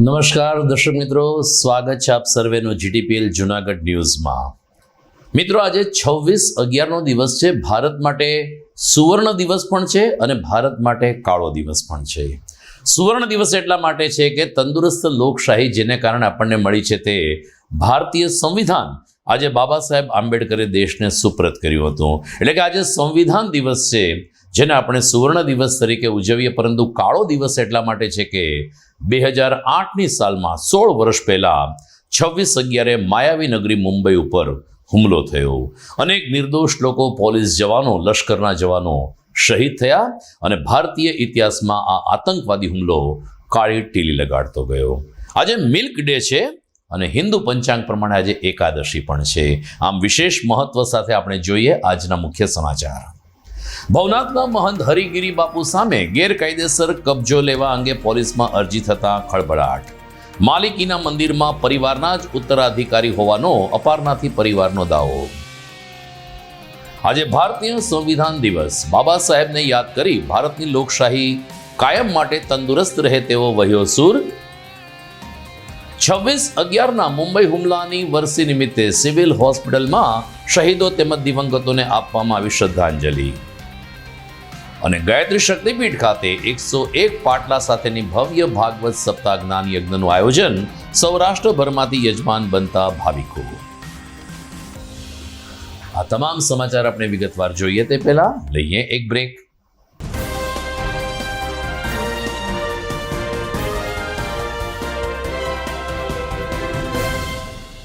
નમસ્કાર, દર્શક મિત્રો. સ્વાગત છે આપ સર્વેનો જીટીપીએલ જુનાગઢ ન્યૂઝમાં. મિત્રો, આજે છવ્વીસ અગિયારનો દિવસ છે. ભારત માટે સુવર્ણ દિવસ પણ છે અને ભારત માટે કાળો દિવસ પણ છે. સુવર્ણ દિવસ એટલા માટે છે કે તંદુરસ્ત લોકશાહી જેને કારણે આપણને મળી છે તે ભારતીય સંવિધાન આજે બાબા સાહેબ આંબેડકરે દેશને સુપ્રત કર્યું હતું. એટલે કે આજે સંવિધાન દિવસ છે. જેને આપણે સુવર્ણ દિવસ તરીકે ઉજવીએ, પરંતુ કાળો દિવસ એટલા માટે છે કે બે હજાર આઠની સાલમાં સોળ વર્ષ પહેલાં છવ્વીસ અગિયારે માયાવી નગરી મુંબઈ ઉપર હુમલો થયો. અનેક નિર્દોષ લોકો, પોલીસ જવાનો, લશ્કરના જવાનો શહીદ થયા અને ભારતીય ઇતિહાસમાં આ આતંકવાદી હુમલો કાળી ટીલી લગાડતો ગયો. આજે મિલ્ક ડે છે અને હિન્દુ પંચાંગ પ્રમાણે આજે એકાદશી પણ છે. આમ વિશેષ મહત્વ સાથે આપણે જોઈએ આજના મુખ્ય સમાચાર. ભવનાથના મહંત હરિગીરી બાપુ સામે ગેરકાયદેસર કબજો લેવા અંગે પોલીસમાં અરજી થતાં ખળભળાટ. માલિકીના મંદિરમાં પરિવારના જ ઉત્તરાધિકારી હોવાનો અપારનાથી પરિવારનો દાવો. આજે ભારતીય સંવિધાન દિવસ. બાબા સાહેબને યાદ કરી ભારતની લોકશાહી કાયમ માટે તંદુરસ્ત રહે તેવો વહ્યો સુર. છવ્વીસ અગિયારના મુંબઈ હુમલાની વર્ષી નિમિત્તે સિવિલ હોસ્પિટલમાં શહીદો તેમજ દિવંગતોને આપવામાં આવી શ્રદ્ધાંજલિ. અને ગાયત્રી શક્તિપીઠ ખાતે એકસો એક પાટલા સાથેની ભવ્ય ભાગવત સપ્તાહ જ્ઞાન યજ્ઞનું આયોજન સૌરાષ્ટ્રભરમાંથી યજમાન બનતા ભાવિકો. આ તમામ સમાચાર આપણે વિગતવાર જોઈએ તે પહેલા, લઈએ એક બ્રેક